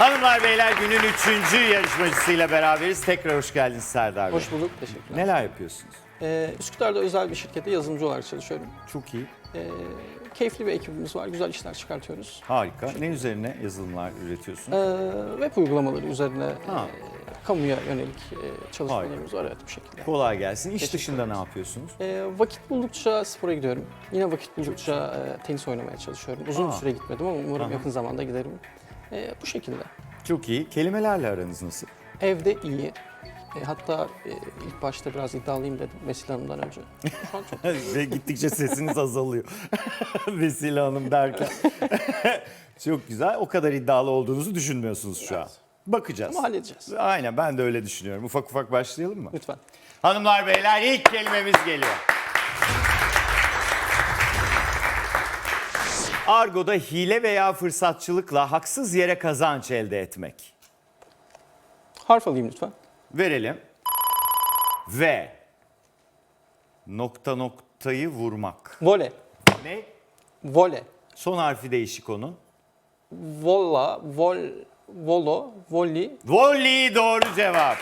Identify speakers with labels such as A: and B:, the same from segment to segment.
A: Hanımlar beyler günün üçüncü yarışmacısıyla beraberiz. Tekrar hoş geldiniz Serdar Bey.
B: Hoş bulduk, teşekkürler.
A: Neler yapıyorsunuz?
B: Ee, Üsküdar'da özel bir şirkette yazılımcı olarak çalışıyorum.
A: Çok iyi.
B: Ee, keyifli bir ekibimiz var, güzel işler çıkartıyoruz.
A: Harika. Ne üzerine yazılımlar üretiyorsunuz?
B: Ee, web uygulamaları üzerine
A: Ha.
B: e, kamuya yönelik e, çalışmalarımız var evet bu şekilde.
A: Kolay gelsin. İş dışında ne yapıyorsunuz?
B: Ee, vakit buldukça spora gidiyorum. Yine vakit buldukça e, tenis oynamaya çalışıyorum. Uzun
A: Aa.
B: süre gitmedim ama umarım
A: Aha.
B: yakın zamanda giderim. Ee, bu şekilde.
A: Çok iyi. Kelimelerle aranız nasıl?
B: Evde iyi. E, hatta e, ilk başta biraz iddialıyım dedim Vesile Hanım'dan önce. Şu an çok
A: Ve gittikçe sesiniz azalıyor. Vesile Hanım derken. Çok güzel. O kadar iddialı olduğunuzu düşünmüyorsunuz şu an. Bakacağız.
B: ama halledeceğiz.
A: Aynen ben de öyle düşünüyorum. Ufak ufak başlayalım mı?
B: Lütfen.
A: Hanımlar beyler ilk kelimemiz geliyor. Argo'da hile veya fırsatçılıkla haksız yere kazanç elde etmek.
B: Harf alayım lütfen.
A: Verelim. Ve nokta noktayı vurmak.
B: Vole.
A: Ne?
B: Vole.
A: Son harfi değişik onun.
B: Volla, vol, volo, volli,
A: Volley doğru cevap.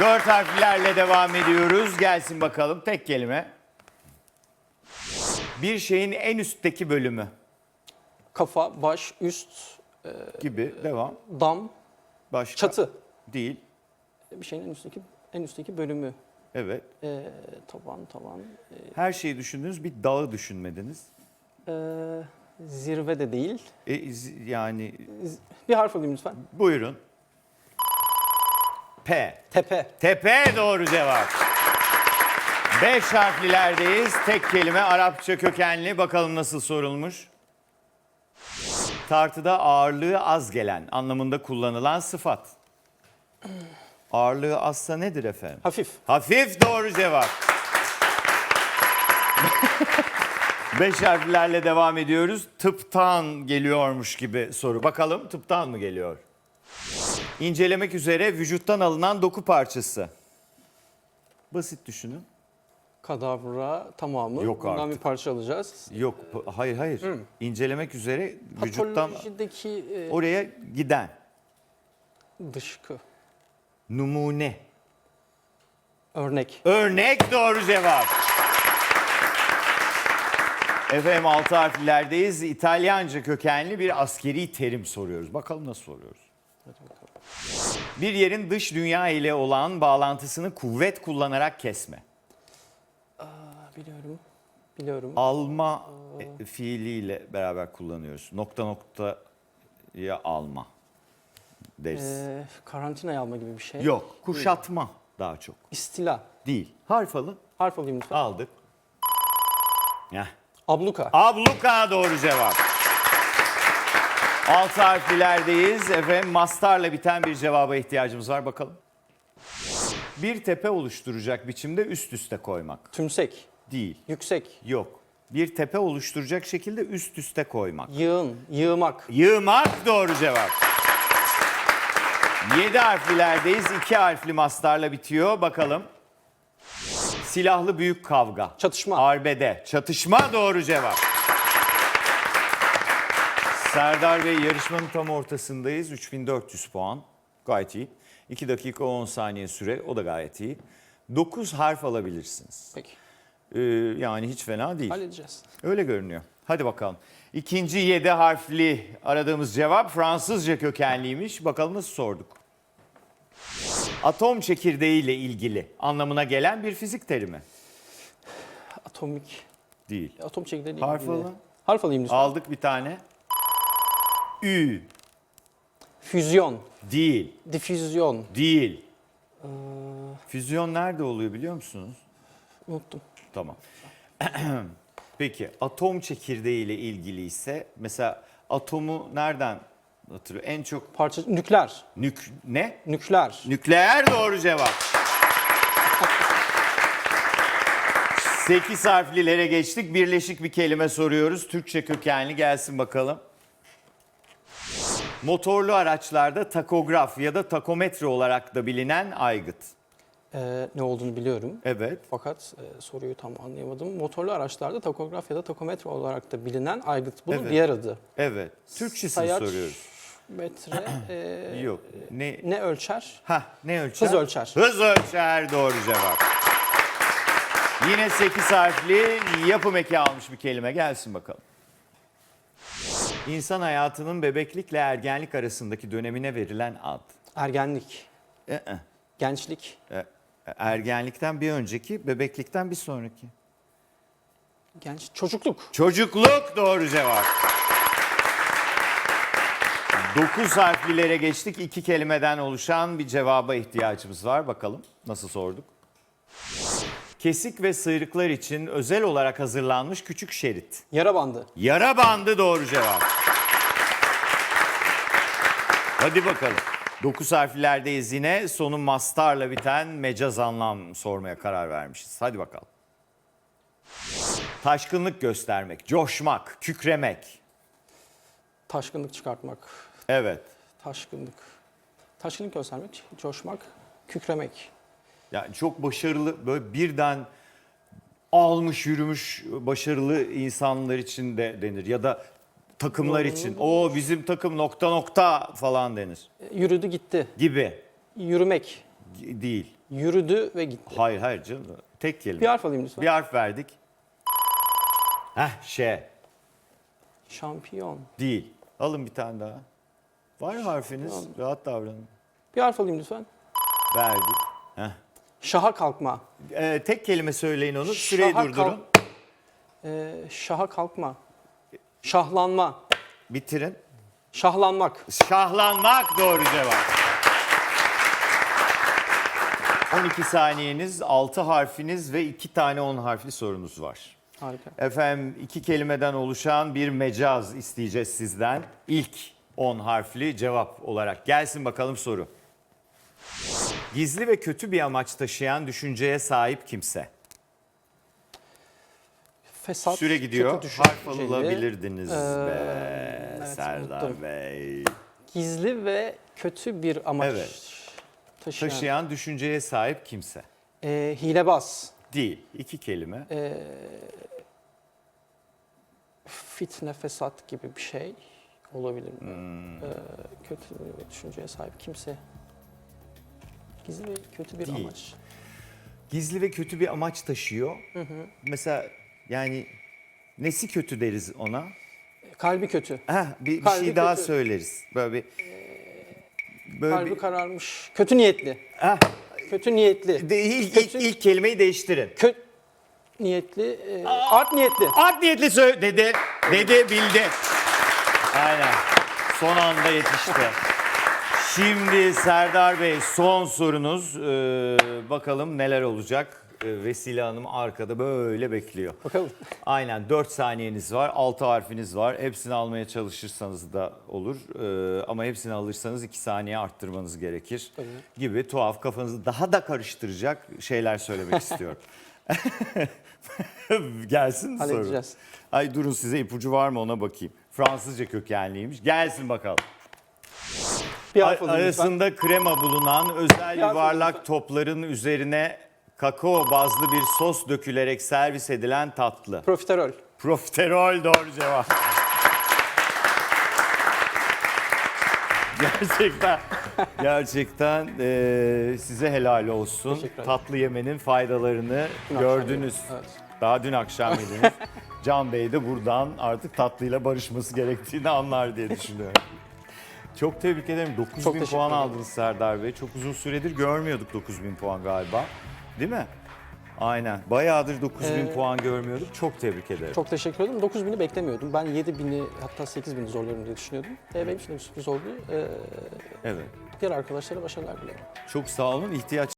A: Dört harflerle devam ediyoruz. Gelsin bakalım tek kelime. Bir şeyin en üstteki bölümü
B: kafa, baş, üst,
A: gibi devam.
B: dam,
A: Başka.
B: çatı.
A: Değil.
B: Bir şeyin en üstteki en üstteki bölümü.
A: Evet.
B: Ee, taban, taban.
A: Her şeyi düşündünüz bir dağı düşünmediniz.
B: Ee, zirve de değil.
A: E, z- yani
B: Z- Bir harf alayım lütfen.
A: buyurun. P.
B: Tepe.
A: Tepe doğru cevap. Beş harflilerdeyiz. Tek kelime Arapça kökenli. Bakalım nasıl sorulmuş. Tartıda ağırlığı az gelen anlamında kullanılan sıfat. Ağırlığı azsa nedir efendim?
B: Hafif.
A: Hafif doğru cevap. Beş harflerle devam ediyoruz. Tıptan geliyormuş gibi soru. Bakalım tıptan mı geliyor? İncelemek üzere vücuttan alınan doku parçası. Basit düşünün.
B: Kadavra tamamı.
A: Yok
B: Bundan
A: artık.
B: bir parça alacağız.
A: Yok, hayır hayır. İncelemek üzere vücuttan
B: Patolojideki e,
A: oraya giden
B: dışkı.
A: numune.
B: Örnek.
A: Örnek doğru cevap. Efendim altı harflerdeyiz. İtalyanca kökenli bir askeri terim soruyoruz. Bakalım nasıl soruyoruz. Bir yerin dış dünya ile olan bağlantısını kuvvet kullanarak kesme.
B: Biliyorum. Biliyorum.
A: Alma e, fiiliyle beraber kullanıyoruz. Nokta noktaya alma deriz.
B: Ee, karantinaya alma gibi bir şey.
A: Yok, kuşatma daha çok.
B: İstila.
A: Değil. Harf alın.
B: Harf alayım lütfen.
A: Aldık. Heh.
B: Abluka.
A: Abluka doğru cevap. Altı harflilerdeyiz. Efendim mastarla biten bir cevaba ihtiyacımız var. Bakalım. Bir tepe oluşturacak biçimde üst üste koymak.
B: Tümsek.
A: Değil.
B: Yüksek.
A: Yok. Bir tepe oluşturacak şekilde üst üste koymak.
B: Yığın. Yığmak.
A: Yığmak doğru cevap. Yedi harflilerdeyiz. İki harfli mastarla bitiyor. Bakalım. Silahlı büyük kavga.
B: Çatışma.
A: Arbede. Çatışma doğru cevap. Serdar Bey yarışmanın tam ortasındayız. 3400 puan. Gayet iyi. 2 dakika 10 saniye süre. O da gayet iyi. 9 harf alabilirsiniz.
B: Peki.
A: Ee, yani hiç fena değil.
B: Halledeceğiz.
A: Öyle görünüyor. Hadi bakalım. İkinci 7 harfli aradığımız cevap Fransızca kökenliymiş. Bakalım nasıl sorduk. Atom çekirdeği ile ilgili anlamına gelen bir fizik terimi.
B: Atomik.
A: Değil.
B: Atom çekirdeği
A: Harf alın.
B: Harf alayım lütfen.
A: Aldık bir tane. Ü.
B: Füzyon.
A: Değil.
B: Difüzyon.
A: Değil. Füzyon nerede oluyor biliyor musunuz?
B: Unuttum.
A: Tamam. Peki atom çekirdeği ile ilgili ise mesela atomu nereden hatırlıyor? En çok
B: Parça nükleer.
A: nük ne?
B: Nükleer.
A: Nükleer doğru cevap. 8 harflilere geçtik. Birleşik bir kelime soruyoruz. Türkçe kökenli gelsin bakalım. Motorlu araçlarda takograf ya da takometre olarak da bilinen aygıt.
B: Ee, ne olduğunu biliyorum.
A: Evet.
B: Fakat e, soruyu tam anlayamadım. Motorlu araçlarda takograf ya da takometre olarak da bilinen aygıt. Bunun
A: Evet.
B: diğer adı.
A: Evet. Türkçesini
B: Sayaç-
A: soruyoruz.
B: Metre e,
A: Yok. Ne?
B: ne ölçer?
A: Ha ne ölçer?
B: Hız ölçer.
A: Hız ölçer doğru cevap. Yine 8 harfli yapım eki almış bir kelime gelsin bakalım. İnsan hayatının bebeklikle ergenlik arasındaki dönemine verilen ad.
B: Ergenlik,
A: Ee,
B: gençlik,
A: e, Ergenlikten bir önceki, bebeklikten bir sonraki.
B: genç, çocukluk.
A: Çocukluk doğru cevap. 9 harflilere geçtik. İki kelimeden oluşan bir cevaba ihtiyacımız var. Bakalım nasıl sorduk? Kesik ve sıyrıklar için özel olarak hazırlanmış küçük şerit.
B: Yara bandı,
A: Yara bandı doğru cevap. Hadi bakalım. 9 harflerdeyiz yine. Sonu mastarla biten mecaz anlam sormaya karar vermişiz. Hadi bakalım. Taşkınlık göstermek, coşmak, kükremek.
B: taşkınlık çıkartmak,
A: Evet.
B: taşkınlık. Taşkınlık göstermek, coşmak, kükremek.
A: Yani çok başarılı böyle birden almış yürümüş başarılı insanlar için de denir ya da takımlar için. O bizim takım nokta nokta falan denir
B: E, Yürüdü gitti.
A: gibi.
B: Yürümek.
A: G- Değil.
B: Yürüdü ve gitti.
A: Hayır hayır canım. Tek kelime.
B: Bir harf alayım lütfen.
A: Bir harf verdik. Heh şey
B: Şampiyon.
A: değil. Alın bir tane daha. Var harfiniz. Rahat davranın.
B: Bir harf alayım lütfen.
A: Verdik. Heh.
B: Şaha kalkma.
A: Ee, tek kelime söyleyin onu. Süreyi
B: Şaha
A: durdurun.
B: kalk- Ee, şaha kalkma. Şahlanma.
A: Bitirin.
B: Şahlanmak.
A: Şahlanmak doğru cevap. 12 saniyeniz, 6 harfiniz ve 2 tane 10 harfli sorunuz var.
B: Harika.
A: Efendim iki kelimeden oluşan bir mecaz isteyeceğiz sizden. İlk 10 harfli cevap olarak. Gelsin bakalım soru. Gizli ve kötü bir amaç taşıyan düşünceye sahip kimse.
B: Fesat.
A: Süre gidiyor.
B: kötü düşünceli,
A: Harf alabilirdiniz
B: Ee,
A: be
B: evet,
A: Serdar
B: unuttum.
A: Bey.
B: Gizli ve kötü bir amaç
A: Evet.
B: taşıyan.
A: Taşıyan düşünceye sahip kimse.
B: Ee, hilebaz.
A: Değil. İki kelime.
B: Fitne, fesat gibi bir şey olabilir mi? Ee, kötü bir düşünceye sahip kimse. Gizli ve kötü bir
A: Değil.
B: amaç.
A: Gizli ve kötü bir amaç taşıyor. Mesela yani nesi kötü deriz ona?
B: Kalbi kötü.
A: Heh, bir, bir
B: Kalbi
A: şey daha
B: kötü.
A: söyleriz. Böyle bir böyle
B: Kalbi
A: bir,
B: kararmış. Kötü niyetli.
A: Heh,
B: Kötü niyetli.
A: de, ilk,
B: Kötü-
A: ilk kelimeyi değiştirin.
B: Kötü niyetli. e, art niyetli.
A: Art niyetli söyle dedi. Dedi bildi. Aynen. Son anda yetişti. Şimdi Serdar Bey son sorunuz. Ee, bakalım neler olacak. Ee, Vesile Hanım arkada böyle bekliyor.
B: Bakalım.
A: Aynen 4 saniyeniz var, 6 harfiniz var. Hepsini almaya çalışırsanız da olur. Ee, ama hepsini alırsanız 2 saniye arttırmanız gerekir.
B: Tabii.
A: Gibi tuhaf kafanızı daha da karıştıracak şeyler söylemek istiyorum. Gelsin soru. Ay durun size ipucu var mı ona bakayım. Fransızca kökenliymiş. Gelsin bakalım.
B: Bir
A: Ar-
B: alayım lütfen.
A: arasında krema bulunan özel yuvarlak topların üzerine kakao bazlı bir sos dökülerek servis edilen tatlı.
B: Profiterol.
A: Profiterol doğru cevap. Gerçekten gerçekten eee, size helal olsun. Tatlı yemenin faydalarını
B: Dün
A: gördünüz.
B: evet.
A: Daha dün akşam yediniz. Can Bey de buradan artık tatlıyla barışması gerektiğini anlar diye düşünüyorum. Çok tebrik ederim. 9000
B: Çok teşekkür
A: puan aldınız Serdar Bey. Çok uzun süredir görmüyorduk 9000 puan galiba. Değil mi? Aynen. Bayağıdır 9000
B: Ee,
A: puan görmüyorduk. Çok tebrik ederim.
B: Çok teşekkür ederim. 9000'i beklemiyordum. Ben 7000'i hatta 8000'i zorlarım diye düşünüyordum. Ee, benim için de bir sürpriz oldu. Ee,
A: Evet.
B: diğer arkadaşlara başarılar diliyorum.
A: Çok sağ olun. İhtiyaç